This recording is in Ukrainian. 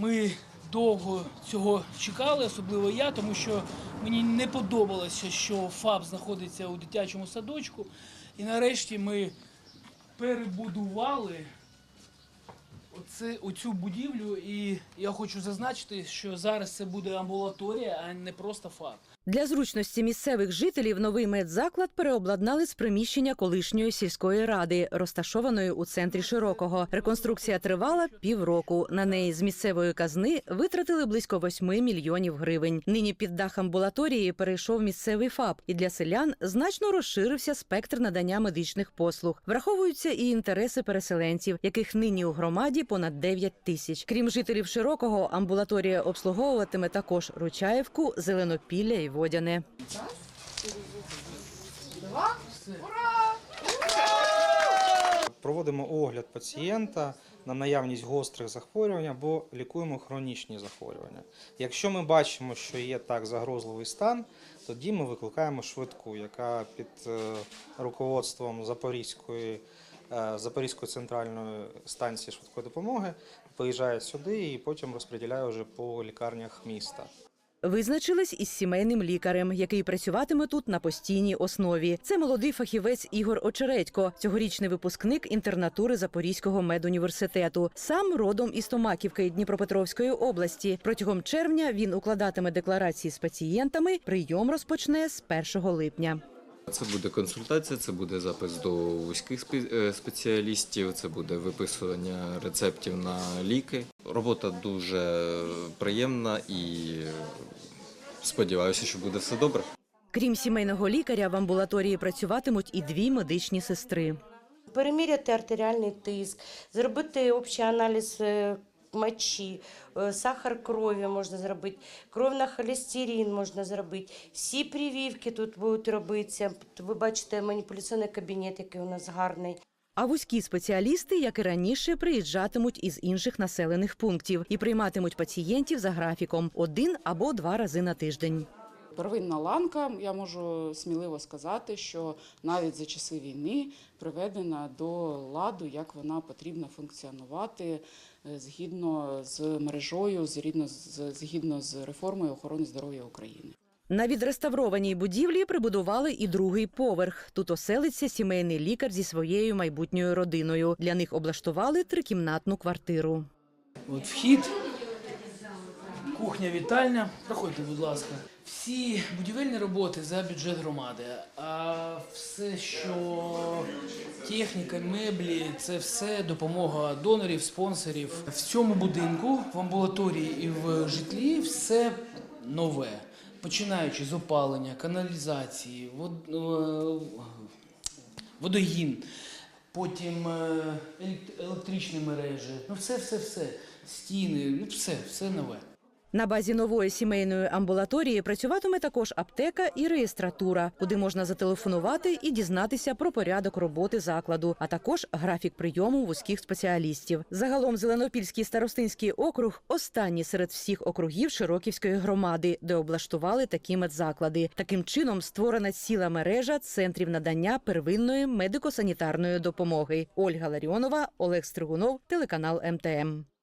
Ми довго цього чекали, особливо я, тому що мені не подобалося, що ФАП знаходиться у дитячому садочку. І нарешті ми перебудували оце, оцю будівлю. І я хочу зазначити, що зараз це буде амбулаторія, а не просто ФАП. Для зручності місцевих жителів новий медзаклад переобладнали з приміщення колишньої сільської ради, розташованої у центрі Широкого. Реконструкція тривала півроку. На неї з місцевої казни витратили близько 8 мільйонів гривень. Нині під дах амбулаторії перейшов місцевий ФАП, і для селян значно розширився спектр надання медичних послуг. Враховуються і інтереси переселенців, яких нині у громаді понад 9 тисяч. Крім жителів Широкого, амбулаторія обслуговуватиме також Ручаєвку, Зеленопілля і Водяне. Проводимо огляд пацієнта на наявність гострих захворювань або лікуємо хронічні захворювання. Якщо ми бачимо, що є так загрозливий стан, тоді ми викликаємо швидку, яка під е, руководством Запорізької, е, Запорізької центральної станції швидкої допомоги приїжджає сюди і потім розподіляє вже по лікарнях міста. Визначились із сімейним лікарем, який працюватиме тут на постійній основі. Це молодий фахівець Ігор Очередько, цьогорічний випускник інтернатури Запорізького медуніверситету. Сам родом із Томаківки Дніпропетровської області. Протягом червня він укладатиме декларації з пацієнтами. Прийом розпочне з 1 липня. Це буде консультація, це буде запис до вузьких е, спеціалістів, це буде виписування рецептів на ліки. Робота дуже приємна і сподіваюся, що буде все добре. Крім сімейного лікаря, в амбулаторії працюватимуть і дві медичні сестри. переміряти артеріальний тиск, зробити общий аналіз е, мочі, е, сахар крові можна зробити, кров на холестерин можна зробити. Всі прививки тут будуть робитися. Ви бачите маніпуляційний кабінет, який у нас гарний. А вузькі спеціалісти, як і раніше, приїжджатимуть із інших населених пунктів і прийматимуть пацієнтів за графіком один або два рази на тиждень. Первинна ланка, я можу сміливо сказати, що навіть за часи війни приведена до ладу, як вона потрібно функціонувати е, згідно з мережою, згідно з реформою охорони здоров'я України. На відреставрованій будівлі прибудували і другий поверх. Тут оселиться сімейний лікар зі своєю майбутньою родиною. Для них облаштували трикімнатну квартиру. От вхід, кухня, вітальня. Проходьте, будь ласка. Всі будівельні роботи за бюджет громади. А все, що техніка, меблі, це все допомога донорів, спонсорів. В цьому будинку, в амбулаторії і в житлі все нове. Починаючи з опалення, каналізації, е, водогін, потім е, електричні мережі, ну все, все, все, стіни, ну все, все нове. На базі нової сімейної амбулаторії працюватиме також аптека і реєстратура, куди можна зателефонувати і дізнатися про порядок роботи закладу, а також графік прийому вузьких спеціалістів. Загалом Зеленопільський старостинський округ останній серед всіх округів Широківської громади, де облаштували такі медзаклади. Таким чином створена ціла мережа центрів надання первинної медико-санітарної допомоги. Ольга Ларіонова, Олег Стригунов, телеканал МТМ.